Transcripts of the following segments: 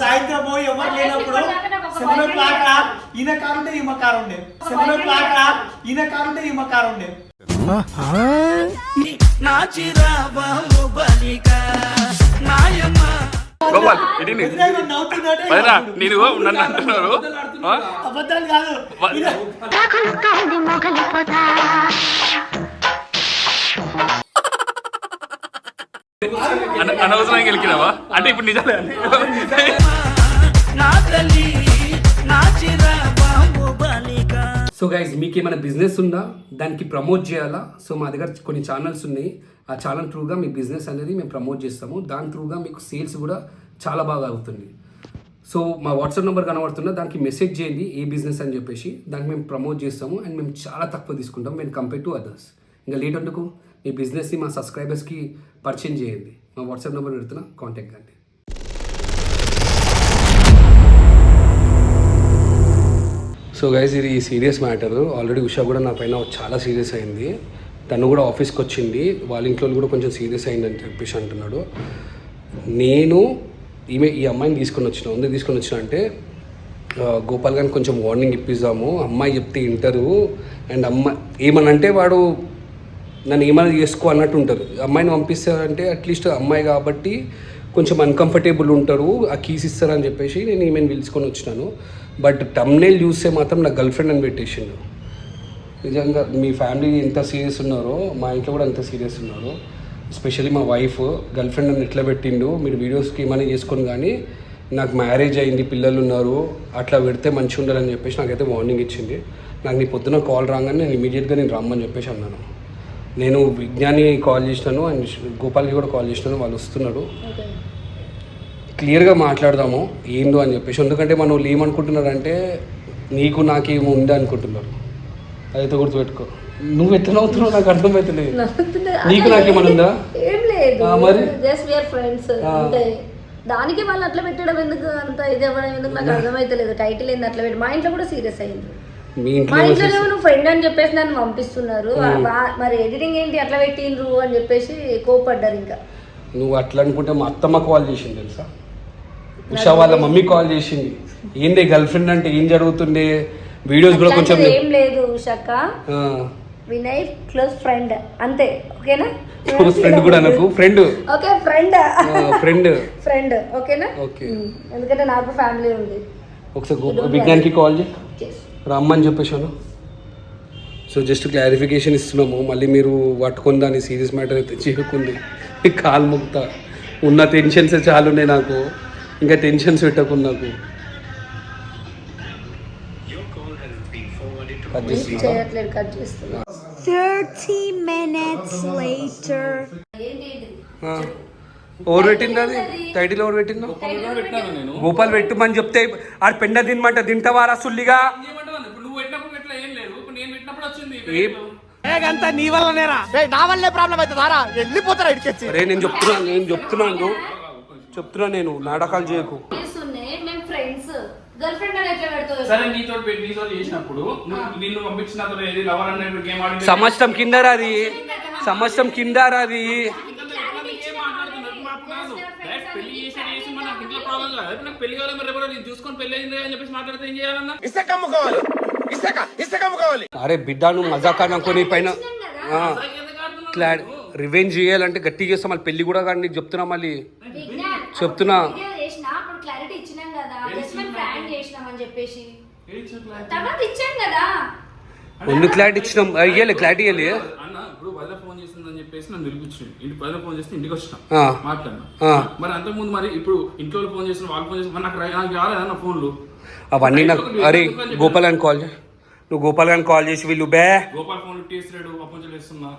సాయంత్రం పోయి ఎవరు లేనప్పుడు సెవెన్ ఓ క్లాక్ రా. ఈయన కారు ఉండే ఈమె కారు ఉండే. సెవెన్ ఓ క్లాక్ రా. ఈయన ఈమె గోపాల్ నేను నన్ను అంటున్నారు. ఆ? అబద్ధాలు కాదు. అనవసరంగా గెలికినావా? అంటే ఇప్పుడు నిజాలే సో గైజ్ మీకు ఏమైనా బిజినెస్ ఉందా? దానికి ప్రమోట్ చేయాలా? సో మా దగ్గర కొన్ని ఛానల్స్ ఉన్నాయి. ఆ ఛానల్ త్రూగా మీ బిజినెస్ అనేది మేము ప్రమోట్ చేస్తాము. దాని త్రూగా మీకు సేల్స్ కూడా చాలా బాగా అవుతుంది. సో మా వాట్సాప్ నెంబర్ కనబడుతున్నా దానికి మెసేజ్ చేయండి ఏ బిజినెస్ అని చెప్పేసి. దానికి మేము ప్రమోట్ చేస్తాము. అండ్ మేము చాలా తక్కువ తీసుకుంటాం మేము కంపేర్ టు అదర్స్ ఇంకా లేట్ అందుకు ఈ బిజినెస్ని మా సబ్స్క్రైబర్స్కి పరిచయం చేయండి. మా వాట్సాప్ నెంబర్ పెడుతున్నా కాంటాక్ట్ కండి. సో గైజ్ ఇది సీరియస్ మ్యాటర్. ఆల్రెడీ ఉషా కూడా నా పైన చాలా సీరియస్ అయింది. తను కూడా ఆఫీస్కి వచ్చింది. వాళ్ళ ఇంట్లో కూడా కొంచెం సీరియస్ అయిందని చెప్పేసి అంటున్నాడు. నేను ఈమె ఈ అమ్మాయిని తీసుకొని వచ్చిన ఉంది తీసుకొని వచ్చిన అంటే గోపాల్ గారిని కొంచెం వార్నింగ్ ఇప్పిద్దాము. అమ్మాయి చెప్తే వింటారు. అండ్ అమ్మాయి ఏమనంటే వాడు నన్ను ఏమైనా చేసుకో అన్నట్టు ఉంటారు అమ్మాయిని పంపిస్తారంటే అట్లీస్ట్ అమ్మాయి కాబట్టి కొంచెం అన్కంఫర్టబుల్ ఉంటారు ఆ కీస్ ఇస్తారని చెప్పేసి నేను ఈమెను పిలుచుకొని వచ్చినాను. బట్ టమ్నేల్ చూస్తే మాత్రం నా గర్ల్ ఫ్రెండ్ అని పెట్టేసిండు. నిజంగా మీ ఫ్యామిలీ ఎంత సీరియస్ ఉన్నారో మా ఇంట్లో కూడా అంత సీరియస్ ఉన్నారు. ఎస్పెషల్లీ మా వైఫ్ గర్ల్ ఫ్రెండ్ అని ఎట్లా పెట్టిండు మీరు వీడియోస్కి ఏమైనా చేసుకొని కానీ నాకు మ్యారేజ్ అయింది పిల్లలు ఉన్నారు అట్లా పెడితే మంచిగా ఉండాలని చెప్పేసి నాకైతే వార్నింగ్ ఇచ్చింది. నాకు నీ పొద్దున కాల్ రాగానే నేను ఇమీడియట్గా నేను రమ్మని చెప్పేసి అన్నాను. నేను విజ్ఞాని కాల్ చేసినాను అండ్ గోపాల్కి కూడా కాల్ చేసినాను వాళ్ళు వస్తున్నారు. క్లియర్గా మాట్లాడదాము ఏందో అని చెప్పేసి. ఎందుకంటే మన వాళ్ళు ఏమనుకుంటున్నారంటే నీకు నాకేమో ఉంది అనుకుంటున్నారు. అదైతే గుర్తుపెట్టుకో. నువ్వు ఎట్లా అవుతున్నావు నాకు అర్థమవుతలేదు నీకు నాకేమైనా ఉందా? మరి? దానికి వాళ్ళు అట్లా పెట్టడం ఎందుకు? అంత ఇది అవ్వడం ఎందుకు? నాకు అర్థమైతలేదు. టైటిల్ ఏంది? అట్లా పెట్టి. మా ఇంట్లో కూడా సీరియస్ అయింది. మీ మా ఇంట్లో నువ్వు ఫ్రెండ్ అని చెప్పేసి నన్ను పంపిస్తున్నారు. వా- మరి ఎడిటింగ్ ఏంటి? అట్లా పెట్టిండ్రు అని చెప్పేసి కోపడ్డారు ఇంకా. నువ్వు అట్లా అనుకుంటే మా అత్తమ్మ కాల్ చేసింది తెలుసా? ఉషా వాళ్ళ మమ్మీ కాల్ చేసింది. ఏంది గర్ల్ ఫ్రెండ్ అంటే ఏం జరుగుతుండే? వీడియోస్ కూడా కొంచెం అట్లాంటిది ఏం లేదు ఉషక్క. ఆ, వినయ్ క్లోజ్ ఫ్రెండ్ అంతే. ఓకేనా? క్లోజ్ ఫ్రెండ్ కూడా నాకు. Friend okay friend friend friend ఓకేనా? ఓకే. ఉమ్, ఎందుకంటే నాకు ఫ్యామిలీ ఉంది. ఒకసారి విజ్ఞాన్కి కాల్ చేయి. Yes. రమ్మని చెప్పేశాను సో జస్ట్ క్లారిఫికేషన్ ఇస్తున్నాము. మళ్ళీ మీరు పట్టుకొని దాన్ని సీరియస్ మ్యాటర్ అయితే చేయకుంది కాలు ముక్త. ఉన్న టెన్షన్స్ చాలా ఉన్నాయి నాకు. ఇంకా టెన్షన్స్ పెట్టకుండా నాకు. కట్ చేస్తున్నా చేయట్లేదు కట్ చేస్తున్నా. 30 minutes later. ఓవర్ పెట్టింది అది టైటిల్ ఓవర్ పెట్టిందా గోపాల్ పెట్టుమని చెప్తే ఆడ పెండ తినమంట తింటవారా సుల్లిగా ఏమంటావు ఇప్పుడు నువ్వు పెట్టినప్పుడు ఎట్లా ఏం లేదు ఇప్పుడు నేను ఏ? అరే నేను చెప్తున్నా నేను చెప్తున్నాను. చెప్తున్నా నేను నాటకాలు చేయకు. ఉన్నాయి మేము ఫ్రెండ్స్ గర్ల్ ఫ్రెండ్ అని ఎట్లా పెడతావు. సరే నీతో పెట్టి నీతో చేసినప్పుడు నువ్వు నిన్ను పంపించిన అతను ఏది లవర్ అనే గేమ్ ఆడి సంవత్సరం కింద. రాది సంవత్సరం కింద. రాది పెళ్ళి ప్రాబ్లం కావాలి మరి నేను చూసుకొని పెళ్ళి అయింది అని చెప్పేసి మాట్లాడితే ఏం చేయాలన్నా? అరే బిడ్డ నువ్వు మజాకా అనుకో నీ పైన. క్లాడ్ రివెంజ్ చేయాలంటే గట్టిగా చేస్తాం మళ్ళీ పెళ్ళి కూడా కానీ నీకు చెప్తున్నా మళ్ళీ. చెప్తున్నా. ఒన్ను క్లారిటీ ఇచ్చినాం అయ్యలే క్లారిటీ? ఇవ్వాలి అన్న ఇప్పుడు ఫోన్ చేసిందని చెప్పేసి నన్ను నిలిపించింది ఇంటి ఫోన్ చేస్తే ఇంటికి వచ్చిన. మాట్లాడినా. మరి అంతకుముందు మరి ఇప్పుడు ఇంట్లో వాళ్ళు ఫోన్ చేసిన వాళ్ళు ఫోన్ చేసిన నాకు రా- నాకు రాలేదా నా ఫోన్లు. అవన్నీ నాకు అరే గోపాల్ అని కాల్ చేయి. నువ్వు గోపాల్ గారిని కాల్ చేసి వీళ్ళు బే. గోపాల్ ఫోన్ వేస్తున్నా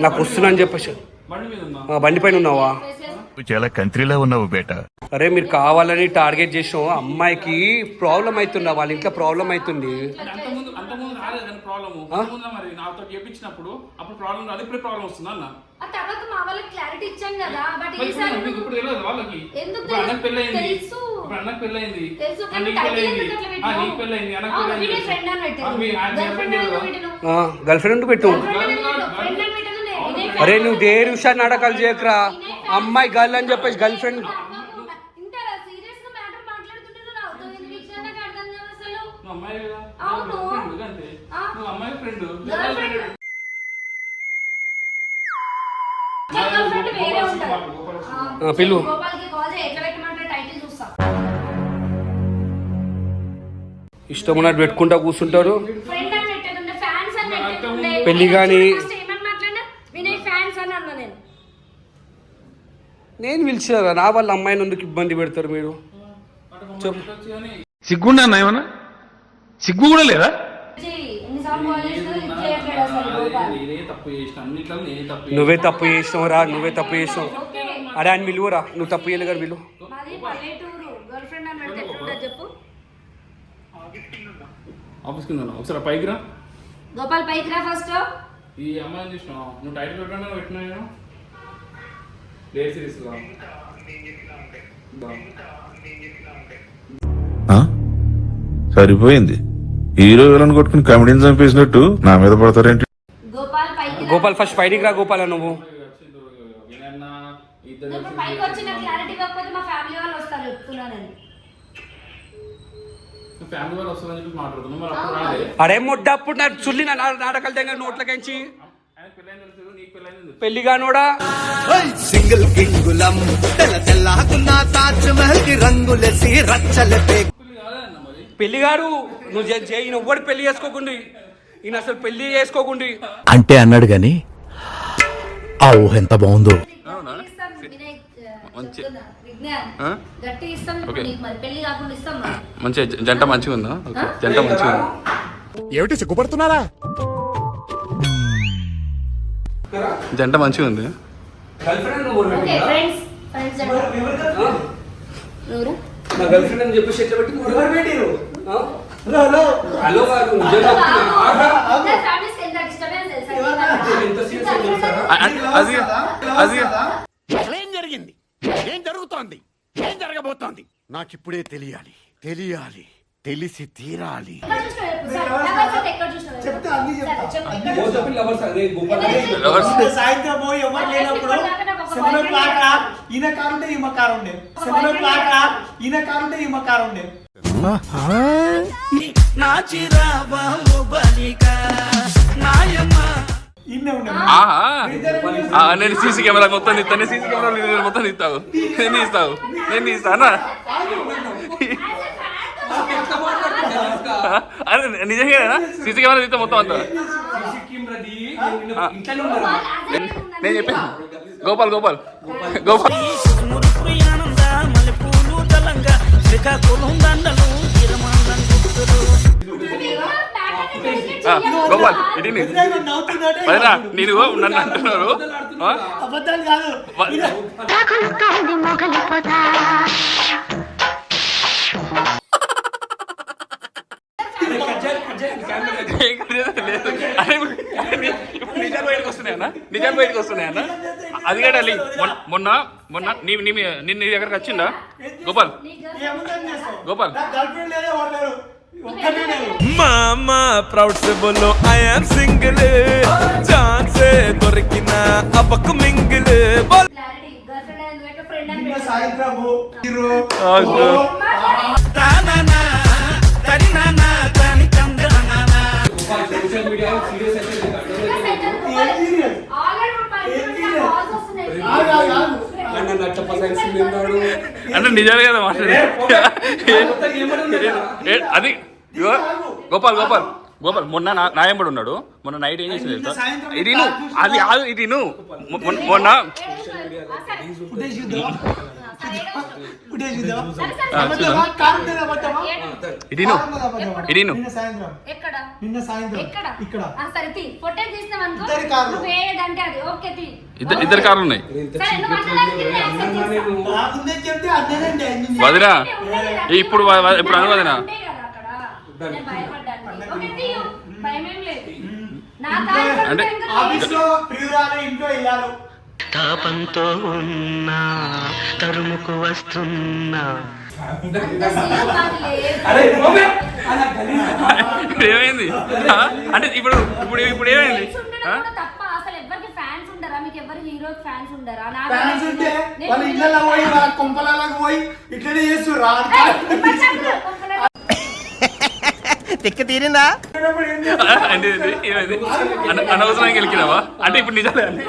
నాకు వస్తున్నా అని చెప్పేసి. బండి పైన ఉన్నావా? చాలా కంట్రీలో ఉన్నావు బేటా. అరే మీరు కావాలని టార్గెట్ చేసాం అమ్మాయికి ప్రాబ్లం అవుతుందా? వాళ్ళ ఇంట్లో ప్రాబ్లం అవుతుంది. తెలుసు. ఇప్పుడు అన్నకు పెళ్ళి అయింది తెలుసు ఆ, కానీ నీకు పెళ్ళి టైటిల్ అయింది ఎందుకు అట్లా ఆ, పెట్టావు? నీకు పెళ్ళి అయింది అన్నకు ఆ, పెళ్ళి వీడే అయింది ఫ్రెండ్ అని పెట్టావు ఆ, మీ- ఆ, మీ గర్ల్ ఫ్రెండ్ friend అని కదా? పెట్టావు గర్ల్ ఫ్రెండ్ పెట్టు అని పెట్టావు అని అరే నువ్వు దేని విషయాలు నాటకాలు చేయకరా? అమ్మాయి గర్ల్ అని చెప్పేసి గర్ల్ ఫ్రెండ్ ఇంటారా సీరియస్గా మ్యాటర్ మాట్లాడుతుంటే నువ్వు అవుతుంది విషయం నాకు అర్థం కాదు అసలు. నువ్వు అమ్మాయి కదా? అవును. ఫ్రెండ్ అంతే. ఆ. నువ్వు అమ్మాయి friend girl friend girl friend వేరే ఉంటది. ఆ, పిలు. గోపాల్కి కాల్ చేయి. ఎట్లా పెట్టమంటే ఇష్టం ఉన్నట్టు పెట్టుకుంటా కూర్చుంటారు పెళ్ళి అన్నా నేను. నేను పిలిచారా నా వాళ్ళ అమ్మాయిని ఎందుకు ఇబ్బంది పెడతారు మీరు? చెప్పు. సిగ్గుండా ఏమన్నా? సిగ్గు కూడా లేదా? నువ్వే తప్పు చేసినావు రా నువ్వే తప్పు చేసినావు. అరే అని విలువరా నువ్వు తప్పు చేయలేదు కదా విలువ ఆఫీస్ కింద ఉన్నా. ఒకసారి పైకి రా. గోపాల్ పైకి రా ఫస్ట్ ఈ అమ్మాయిని చూసినావు నువ్వు టైటిల్ పెట్టకుండా పెట్టినా నేను లేట్ సిరీస్? సరిపోయింది. హీరో విలన్ కొట్టుకుని కమెడీని చంపేసినట్టు నా మీద పడతారేంటి? గోపాల్ పైకి ఫస్ట్ బయటికి రా గోపాల నువ్వు. వినన్నా ఇద్దరు నువ్వు ఇప్పుడు పైకి వచ్చి నాకు క్లారిటీ ఇవ్వకపోతే మా ఫ్యామిలీ వాళ్ళు వస్తారు చెప్తున్నా నేను ఫ్యామిలీ వాళ్ళు వస్తుందని చెప్పి మాట్లాడుతున్నాం. మరి అప్పుడు రాలే. అరే ముడ్డప్పుడు నా చుల్లి నా నాటకాలు దగ్గర నోట్లకించి పెళ్ళిగానోడా సింగిల్ గింగులం తెల్ల తెల్లాకున్న తాజ్ మహల్కి రంగులేసి మరి. పెళ్ళి గారు నువ్వు ఈయన ఎవ్వడు పెళ్ళి చేసుకోకుండా. ఈయన అసలు పెళ్ళి చేసుకోకుండా. అంటే అన్నాడు గాని ఆ ఊహ ఎంత బాగుందో. జంట మంచిగా ఉందా? జంట మంచిగా ఉందా? ఏమిటి సిగ్గుపడుతున్నారా? జంట మంచిగా ఉంది. గర్ల్ ఫ్రెండ్ నువ్వు ఓకే ఫ్రెండ్స్ ఫ్రెండ్స్ ఎవరు నా గర్ల్ ఫ్రెండ్ అని చెప్పేసి ఎట్లా పెట్టి ఎవరు పెట్టిరు ఆ? Hello hello. హలో గారు నిజంగా చెప్తున్నా. ఆహా. ఫ్యామిలీస్ ఎంత డిస్టర్బెన్స్ తెలుసా ఎంత serious గా తెలుసారా? అది అది ఏం జరిగింది ఏం జరుగుతోంది. ఏం జరగబోతోంది? నాకిప్పుడే తెలియాలి. తెలియాలి. తెలిసి తీరాలి. సాయంత్రం పోయి ఎవరు లేనప్పుడు సెవెన్ ఓ క్లాక్ ఈయన ఈమె సెవెన్ ఓ క్లాక్ ఈయన ఈమె ఆహా ఆ, నేను సీసీ కెమెరా మొత్తం తీస్తాను. సీసీ కెమెరా మొత్తం తీస్తావు నేను తీస్తావు నేను తీస్తానా. అరే నిజంగా సీసీ కెమెరా తీస్తా మొత్తం అంతా. నేను చెప్పాను గోపాల్ గోపాల్. గోపాల్. ఆ, ఏం లేదు, లేదు. అరే, ఇప్పుడు ఇప్పుడు నిజాలు బయటకు వస్తున్నాయన్నా? నిజాలు బయటకు వస్తున్నాయన్నా? అది కూడా డార్లింగ్. మొన్న మొన్న నీ నీ నిన్న నీ దగ్గరకు వచ్చిందా? గోపాల్? గోపాల్. మామా ప్రౌడ్ సిబుల్ ఐఎమ్ సింగిల్ ఛాన్సే దొరికిన అపకు మింగిల్. అంటే నిజాలు కదా మాట్లాడే అది గోపాల్ గోపాల్ గోపాల్ మొన్న నా నాయంబడి ఉన్నాడు మొన్న నైట్ ఏం చేసింది తెలుసా ఇది అది కాదు ఇది మొన్న-. ఇది? ఇది ఇద్దరి కార్లు. ఉన్నాయి వదినా. ఇప్పుడు ఇప్పుడు అను వదినా తాపంతో ఉన్నా తరుముకు వస్తున్నా. ఏమైంది? అంటే ఇప్పుడు ఇప్పుడు ఇప్పుడు ఏమైంది? ఫ్రెండ్స్ ఉండడం ఆ? కూడా తప్ప. అసలు ఎవరికి ఫ్యాన్స్ ఉండరా? మీకు దానికి ఎవరు హీరో ఫ్యాన్స్ ఉండరా? నా ఫ్యాన్స్ ఉంటే వాళ్ళ ఇళ్ళలో పోయి చేస్తా. వాళ్ళ కొంపలలోకి పోయి ఇట్లనే చేస్తుర్రా. చెప్పరు? కొంపలలో అంటే ఇది, ఏమైంది? అన- అనవసరంగా గెలికినావా అంటే ఇప్పుడు నిజాలే అన్ని.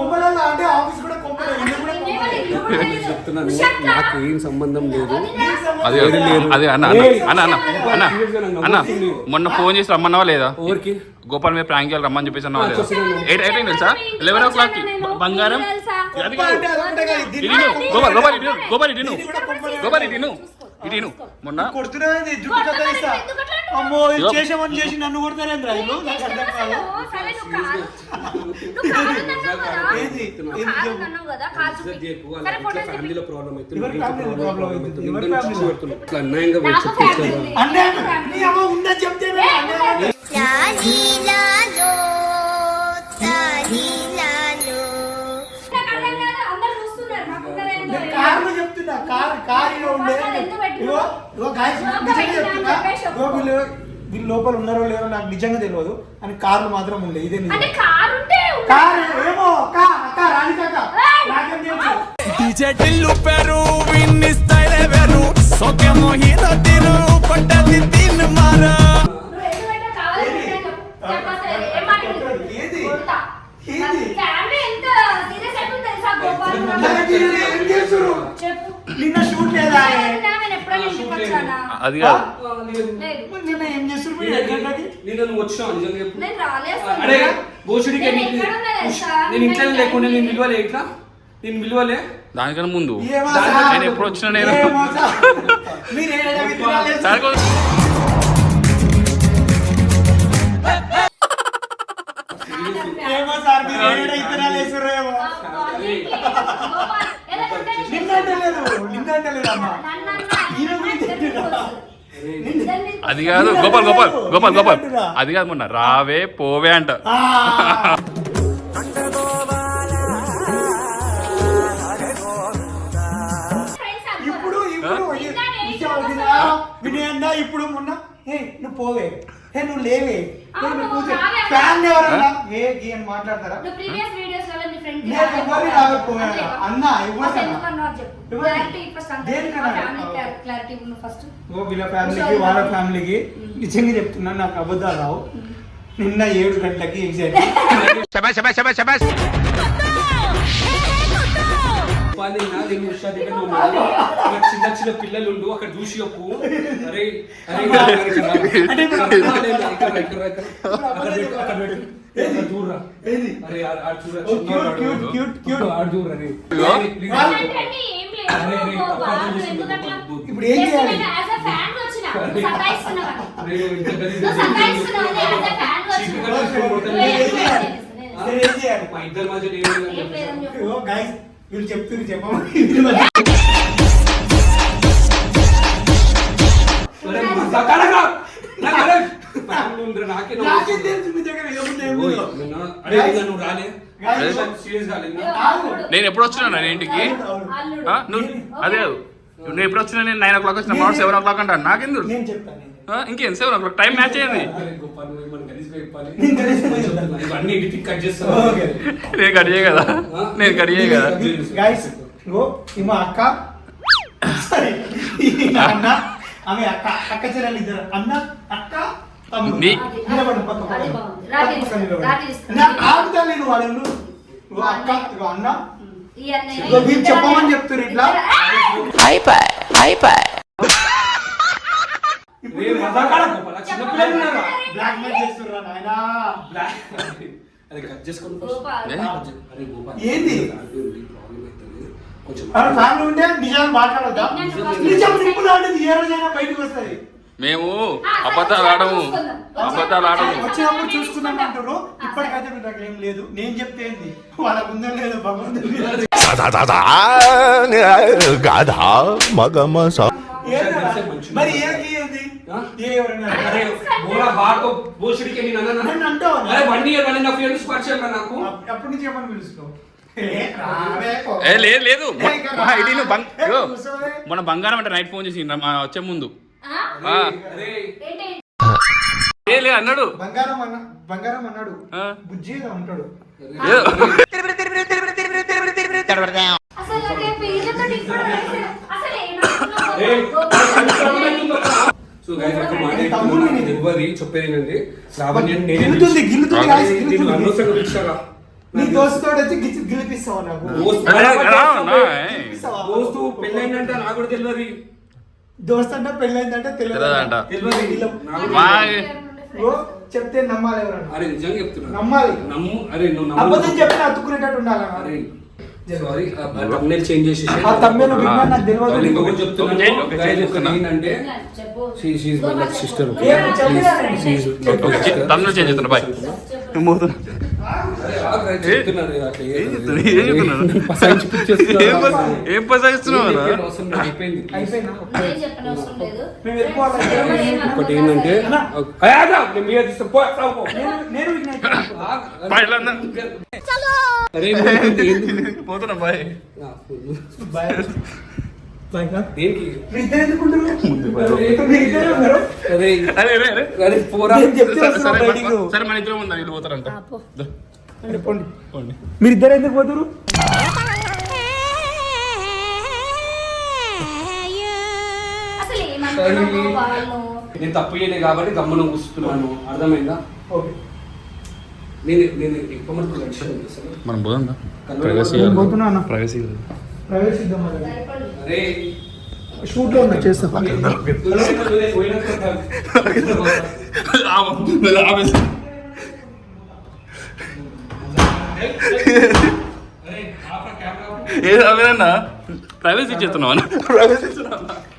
అంటే ఆఫీస్ కూడా కొంపలు ఇల్లు కూడా కొంపలే. చెప్తున్నాను. నాకు ఏం సంబంధం లేదు అదే. అదే అన్న అన్న అన్న అన్న అన్న అన్న. మొన్న ఫోన్ చేసి రమ్మన్నావా లేదా ఎవరికి గోపాల్ మీద ప్రాంక్ చేయాలి రమ్మని చెప్పేసి అన్నావా లేదా. ఎయిట్ ఎయిట్ అయింది తెలుసా లెవెన్ ఓ క్లాక్ బంగారం? అది కొంప. అంటే కాదు, ఇను. గోపాల్ గోపాల్ ఇటు. గోపాల్ ఇటు. గోపాల్ ఇటు ఇను. ఇటు ఇను. మొన్న కొడుతున్నావేంది? జుట్టు కత్తిరిస్తా. అమ్మో ఇది. చేసామని చేసి నన్ను కొడతారేంద్రా వీళ్ళు? నాకు అర్థం కాదు. ఏంది? కాదు. కారు కారులో ఉండే? ఇగో ఇగో గాయస్ నిజంగా చెప్తున్నా. ఇగో వీళ్ళు వీళ్ళు లోపల ఉన్నారో లేదో నాకు నిజంగా తెలియదు అని కార్లు మాత్రం ఉండే ఇదే నిజం. అంటే కారు ఉంటే ఏమో అక్క అక్క. ఏది? చెప్పు నిన్న షూట్ లేదా నేను ఎప్పుడైనా ఇంటికి వచ్చానా అది కాదు నిన్న ఏం? నేను నువ్వు నిజంగా చెప్పు అరే ఇంట్లో లేకుండా నేను ఇంట్లో విలువలే ఇట్లా నేను విలువలే దానికన్నా ముందు? నేను ఎప్పుడు వచ్చినా నేను- ఏమో సార్? మీరు ఏ అంటలేదు నిన్న అంటలేదు అమ్మా ఈయన గురించి అది కాదు గోపాల్ గోపాల్ గోపాల్ గోపాల్. అది కాదు మొన్న రావే పోవే అంట. ఇప్పుడు ఇప్పుడు మొన్న నువ్వు పోవే. నువ్వు లేవే. నువ్వు కూర్చో. ఫ్యాన్ ఎవరన్నా? ఏ గీ అని మాట్లాడతారా? ఫ్రెండ్ నేను ఎవరిని రాకపోయాను. అన్న, ఫస్ట్ ఓ వీళ్ళ ఫ్యామిలీకి వాళ్ళ ఫ్యామిలీకి నిజంగా చెప్తున్నా నాకు అబద్ధాలు రావు. నిన్న ఏడు గంటలకి ఎగ్జాక్ట్ ఉపాధి నేను ఉషా దగ్గర చిన్న చిన్న పిల్లలు ఉండు అక్కడ చూసి చెప్పు అరే అరే ఇప్పుడు చూడరా? అరే చూడరా చూడరా ఏం అరే? ఇప్పుడు చేయాలి? ఇద్దరి మధ్య చెప్పమని. మరి- కాలేదు ఆగు. నేను ఎప్పుడు వచ్చినా నేను ఇంటికి? నువ్వు అదే కాదు. నువ్వు ఎప్పుడు వచ్చినా నేను నైన్ ఓ క్లాక్ వచ్చిన మార్నింగ్ సెవెన్ ఓ క్లాక్ అంటాను నాకెందుకు? నేను చెప్తాను ఇంకేం ఓ క్లాక్ టైం మ్యాచ్ అయ్యింది. నేను కట్ చేయ కదా నేను కట్ చేయ కదా ఈమె అక్క. అన్న ఆమె అక్క అక్క చెల్లెలు ఇద్దరు. అన్న అక్క తమ్ముడు. నీ- నిలబడు పక్క పక్క. అది బాగుంది. పక్క రాజీ పక్క నిలబడు. రాజీ ఇస్తా. నా ఆగుతా నేను వాళ్ళు అక్క అన్న. చెప్పమని. చెప్తున్నారు ఇట్లా. ఇద్దరు- రే, కట్ చేసుకొని ఏంది? ఫ్యామిలీ ఉంటే మాట్లాడొద్దా? నిజం ఏ రోజైనా బయటకు వస్తుంది. మేము అబద్ధాలు ఆడము. అబద్ధాలు ఆడము. వచ్చినప్పుడు చూసుకుందాం అంటారు ఇప్పటికైతే మీకు అక్కడ ఏం లేదు. నేను చెప్తే ఏంది? వాళ్ళకు ఉందో లేదో భగవంతుడు? మరి ఏ one year one and half year పరిచయం నాకు. అప్పటి నుంచి ఏమని లేదు లేదు. మొన్న బంగారం అంటే నైట్ ఫోన్ చేసి వచ్చే ముందు. ఆ? ఆ, ఏంటి ఏ లే అన్నాడు. బంగారం అన్న బంగారం అన్నాడు. బుజ్జి. అసలు సో గైస్ ఒక మాట చెప్పేది ఏంటంటే లావణ్య నేనే గిల్లుతుంది గిల్లుతుంది guys, నేను గిల్లుతుంది. అనవసరంగా పిలిచారా? నీ దోస్తుతోడు వచ్చి గిచ్చి గిలిపిస్తావు నాకు? దోస్తు అరే, రా, నా, ఏ. గిలిపిస్తావా? దోస్తు పెళ్ళైందంటే నాకు కూడా తెలియదు. దోస్త్ అంటే పెళ్ళైందంటే తెలియదంట. తెలియదు. మా ఓ, చెప్తే నమ్మాలి ఎవరన్నా? అరే నిజంగా చెప్తున్నా. నమ్మాలి. నమ్ము అరే నువ్వు అబద్ధం నమ్ము చెప్పిన అతుక్కునేటట్టు ఉండాలి అరే సారీ తమ్నేల్ చేంజ్ చేసి ఆ నాకు తెలియదు. ఇంకొకటి ఓకే, చెప్తున్నాను ఓకే, షీ మై సిస్టర్. తమ్ముడు చేంజ్ చేస్తున్నా అట్లా ఏం? ఒకటి ఏంటంటే? పోతున్నా బాయ్? అరే పోరా. సరే. మన- ఇద్దరం ఉందా వీళ్ళు పోతారంట ఆ, పో. దా, అంటే పోండి. పోండి. మీరు ఇద్దరు ఎందుకు పోతురు నేను తప్పు చేయలే కాబట్టి గమ్మున కూస్తున్నాను అర్థమైందా ఓకే నేను నేను ఎక్కువ మనకు లక్ష్యం. మనం పోదా. ప్రైవసీ. అరే షూట్లో ఉన్నా చేస్తా ఏదన్నా ప్రైవేసీ ఇచ్చేస్తున్నావు? ప్రైవేసీ ఇస్తున్నావు